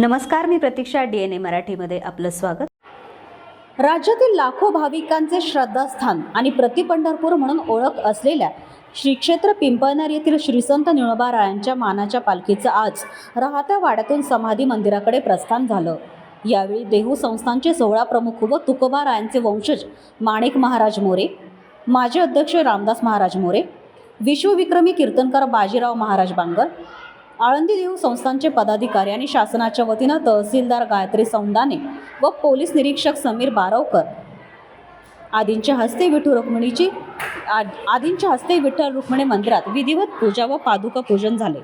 नमस्कार मी प्रतीक्षा D N A मराठीमध्ये आपलं स्वागत. राज्यातील लाखो भाविकांचे श्रद्धास्थान आणि प्रतिपंढरपूर म्हणून ओळख असलेल्या श्री क्षेत्र पिंपळनेर येथील श्रीसंत निळोबारायांच्या मानाच्या पालखीचं आज राहत्या वाड्यातून समाधी मंदिराकडे प्रस्थान झालं. यावेळी देहू संस्थांचे सोहळा प्रमुख व तुकोबारायांचे वंशज माणिक महाराज मोरे माजी अध्यक्ष रामदास महाराज मोरे विश्वविक्रमी कीर्तनकार बाजीराव महाराज बांगर आळंदी देऊ संस्थांचे पदाधिकारी आणि शासनाच्या वतीनं तहसीलदार गायत्री सौंदाने व पोलीस निरीक्षक समीर बारवकर. आदींच्या हस्ते विठू रुक्मिणीची आदींच्या हस्ते विठ्ठल रुक्मिणी मंदिरात विधिवत पूजा व पादुका पूजन झाले.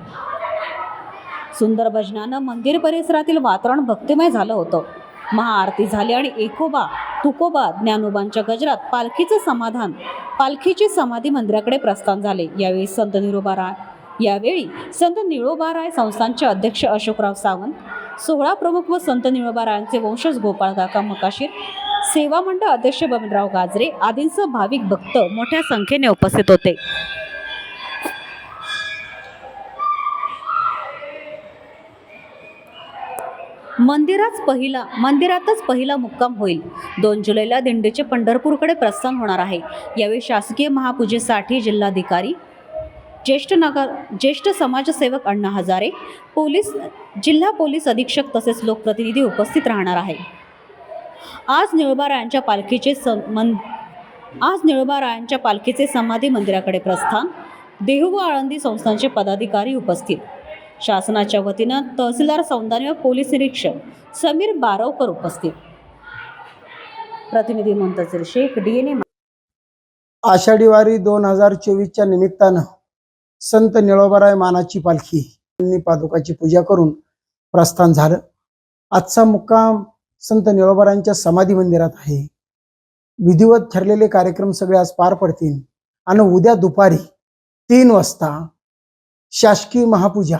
सुंदर भजनानं मंदिर परिसरातील वातावरण भक्तिमय झालं होतं. महाआरती झाली आणि एकोबा तुकोबा ज्ञानोबांच्या गजरात पालखीचं समाधान पालखीची समाधी मंदिराकडे प्रस्थान झाले. यावेळी संत निरोबाराय यावेळी संत निळोबाराय संस्थांचे अध्यक्ष अशोकराव सावंत सोहळा प्रमुख व संत निळोबारायांचे वंशज गोपाळकाका मकाशीर सेवा मंडळ अध्यक्ष बबनराव गाजरे आदींसह भाविक भक्त मोठ्या संख्येने उपस्थित होते. मंदिरात पहिला मंदिरातच पहिला मुक्काम होईल. दोन जुलैला दिंडीचे पंढरपूरकडे प्रस्थान होणार आहे. यावेळी शासकीय महापूजेसाठी जिल्हाधिकारी ज्येष्ठ नगर ज्येष्ठ समाजसेवक अण्णा हजारे पोलीस जिल्हा पोलीस अधीक्षक तसेच लोकप्रतिनिधी उपस्थित राहणार आहे आज निळबारायांच्या पालखीचे मन आज निळबारायांच्या पालखीचे समाधी मंदिराकडे प्रस्थान देहू व आळंदी संस्थांचे पदाधिकारी उपस्थित. शासनाच्या वतीनं तहसीलदार सौंदर्य व पोलीस निरीक्षक समीर बारवकर उपस्थित. प्रतिनिधी मुंतजीर शेख डीएनए आषाढी वारी दोन हजार चोवीसच्या निमित्तानं संत निळोबाराय मानाची पालखी यांनी पादुकाची पूजा करून प्रस्थान झालं. आजचा मुक्काम संत निळोबारायांच्या समाधी मंदिरात आहे. विधिवत ठरलेले कार्यक्रम सगळे आज पार पडतील आणि उद्या दुपारी तीन वाजता शासकीय महापूजा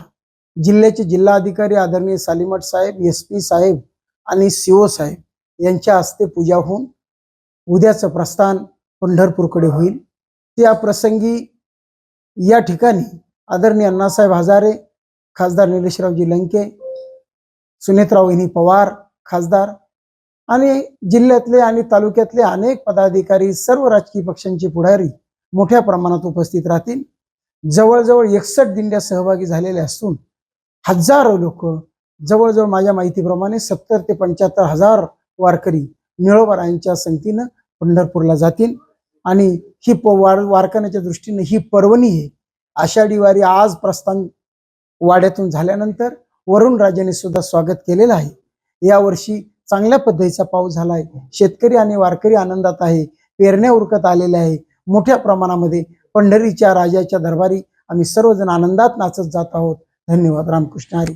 जिल्ह्याचे जिल्हाधिकारी आदरणीय सालीमठ साहेब एस पी साहेब आणि सीओ साहेब यांच्या हस्ते पूजा होऊन उद्याचं प्रस्थान पंढरपूरकडे होईल. त्या प्रसंगी या ठिकाणी आदरणीय अण्णासाहेब हजारे खासदार निलेशरावजी लंके सुनेत्रावहिनी पवार खासदार आणि जिल्ह्यातले आणि तालुक्यातले अनेक पदाधिकारी सर्व राजकीय पक्षांचे पुढारी मोठ्या प्रमाणात उपस्थित राहतील. जवळजवळ एकसठ दिंड्या सहभागी झालेल्या असून हजारो लोक जवळजवळ माझ्या माहितीप्रमाणे सत्तर ते पंच्याहत्तर हजार वारकरी निळोबारायांच्या संगतीनं पंढरपूरला जातील. आणि ही प वार वारकऱ्याच्या दृष्टीने ही पर्वणी आहे. आषाढी वारी आज प्रस्थान वाड्यातून झाल्यानंतर वरुण राजाने सुद्धा स्वागत केलेलं आहे. यावर्षी चांगल्या पद्धतीचा पाऊस झालाय. शेतकरी आणि वारकरी आनंदात आहे. पेरण्या उरकत आलेल्या आहे. मोठ्या प्रमाणामध्ये पंढरीच्या राजाच्या दरबारी आम्ही सर्वजण आनंदात नाचत जात आहोत. धन्यवाद. रामकृष्ण हरी.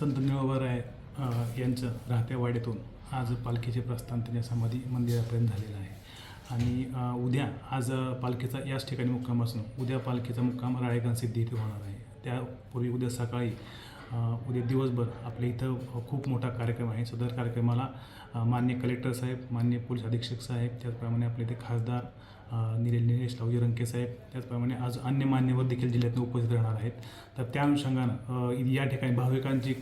संत निळोबाराय अ, यांचं राहत्या वाड्यातून आज पालखीचे प्रस्थान त्यांच्या समाधी मंदिरापर्यंत झालेलं आहे. आणि उद्या आज पालखीचा याच ठिकाणी मुक्काम असून उद्या पालखीचा मुक्काम राळेगण सिद्धी इथे होणार आहे. त्यापूर्वी उद्या सकाळी उद्या दिवसभर आपल्या इथं खूप मोठा कार्यक्रम आहे. सदर कार्यक्रमाला मान्य कलेक्टर साहेब मान्य पोलीस अधीक्षक साहेब त्याचप्रमाणे आपल्या इथे खासदार अ, निलेश निलेश लावजी रंके साहेब त्याचप्रमाणे आज अन्य मान्यवर देखील जिल्ह्यातून उपस्थित राहणार आहेत. तर त्या अनुषंगानं या ठिकाणी भाविकांची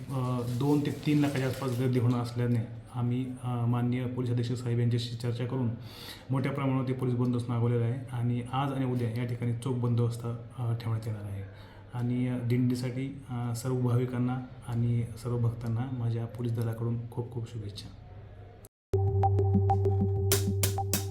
दोन ते तीन लाखाच्या आसपास गर्दी होणार असल्याने आम्ही मान्य पोलीस अधीक्षक साहेब यांच्याशी चर्चा करून मोठ्या प्रमाणावरती पोलीस बंदोबस्त मागवलेला आहे आणि आज आणि उद्या या ठिकाणी चोख बंदोबस्त ठेवण्यात येणार आहे. आणि दिंडीसाठी सर्व भाविकांना आणि सर्व भक्तांना माझ्या पोलीस दलाकडून खूप खूप शुभेच्छा.